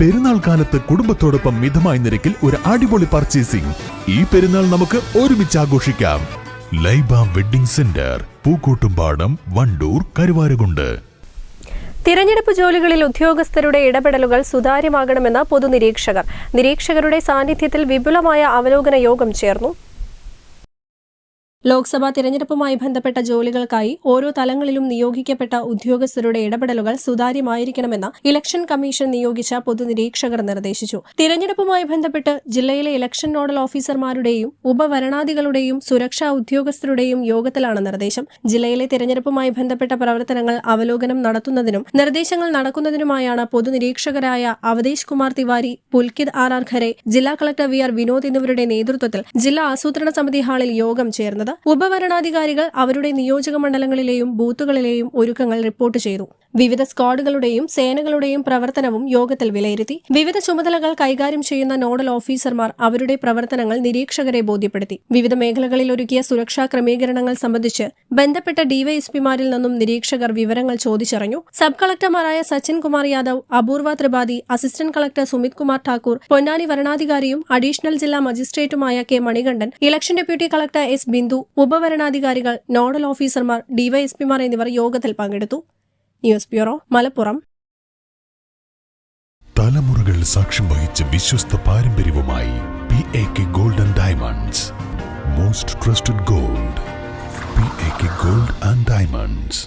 പെരുന്നാൾ കാലത്ത് കുടുംബത്തോടൊപ്പം മിതമായ നിരക്കിൽ ഒരു അടിപൊളി പർച്ചേസിംഗ് ഈ പെരുന്നാൾ നമുക്ക് ഒരുമിച്ച് ആഘോഷിക്കാം. Laiba wedding centre Pookkottumpadam Wandoor Karuvarakundu. തിരഞ്ഞെടുപ്പ് ജോലികളിൽ ഉദ്യോഗസ്ഥരുടെ ഇടപെടലുകൾ സുതാര്യമാകണമെന്ന് പൊതുനിരീക്ഷകർ. നിരീക്ഷകരുടെ സാന്നിധ്യത്തിൽ വിപുലമായ അവലോകന യോഗം ചേർന്നു. ലോക്സഭാ തിരഞ്ഞെടുപ്പുമായി ബന്ധപ്പെട്ട ജോലികൾക്കായി ഓരോ തലങ്ങളിലും നിയോഗിക്കപ്പെട്ട ഉദ്യോഗസ്ഥരുടെ ഇടപെടലുകൾ സുതാര്യമായിരിക്കണമെന്ന് ഇലക്ഷൻ കമ്മീഷൻ നിയോഗിച്ച പൊതുനിരീക്ഷകർ നിർദ്ദേശിച്ചു. തിരഞ്ഞെടുപ്പുമായി ബന്ധപ്പെട്ട് ജില്ലയിലെ ഇലക്ഷൻ നോഡൽ ഓഫീസർമാരുടെയും ഉപവരണാധികളുടെയും സുരക്ഷാ ഉദ്യോഗസ്ഥരുടെയും യോഗത്തിലാണ് നിർദ്ദേശം. ജില്ലയിലെ തിരഞ്ഞെടുപ്പുമായി ബന്ധപ്പെട്ട പ്രവർത്തനങ്ങൾ അവലോകനം നടത്തുന്നതിനും നിർദ്ദേശങ്ങൾ നടക്കുന്നതിനുമായാണ് പൊതുനിരീക്ഷകരായ അവതേഷ് കുമാർ തിവാരി പുൽകിത് ആർ ആർ ഖരെ ജില്ലാ കളക്ടർ വി ആർ വിനോദ് എന്നിവരുടെ നേതൃത്വത്തിൽ ജില്ലാ ആസൂത്രണ സമിതി ഹാളിൽ യോഗം ചേർന്നത്. ഉപവരണാധികാരികൾ അവരുടെ നിയോജക മണ്ഡലങ്ങളിലെയും ബൂത്തുകളിലെയും ഒരുക്കങ്ങൾ റിപ്പോർട്ട് ചെയ്തു. വിവിധ സ്ക്വാഡുകളുടെയും സേനകളുടെയും പ്രവർത്തനവും യോഗത്തിൽ വിലയിരുത്തി. വിവിധ ചുമതലകൾ കൈകാര്യം ചെയ്യുന്ന നോഡൽ ഓഫീസർമാർ അവരുടെ പ്രവർത്തനങ്ങൾ നിരീക്ഷകരെ ബോധ്യപ്പെടുത്തി. വിവിധ മേഖലകളിൽ ഒരുക്കിയ സുരക്ഷാ ക്രമീകരണങ്ങൾ സംബന്ധിച്ച് ബന്ധപ്പെട്ട ഡിവൈഎസ്പിമാരിൽ നിന്നും നിരീക്ഷകർ വിവരങ്ങൾ ചോദിച്ചറിഞ്ഞു. സബ് കളക്ടർമാരായ സച്ചിൻ കുമാർ യാദവ് അപൂർവ ത്രിപാഠി അസിസ്റ്റന്റ് കളക്ടർ സുമിത് കുമാർ ഠാക്കൂർ പൊന്നാനി വരണാധികാരിയും അഡീഷണൽ ജില്ലാ മജിസ്ട്രേറ്റുമായ K Manikandan election deputy collector S Bindu ഉപവരണാധികാരികൾ nodal ഓഫീസർമാർ ഡിവൈഎസ്പിമാർ എന്നിവർ യോഗത്തിൽ പങ്കെടുത്തു. News bureau Malappuram. തലമുറകൾ സാക്ഷ്യം വഹിച്ച വിശ്വസ്ത പാരമ്പര്യവുമായി P A K golden diamonds most trusted gold P A K gold and diamonds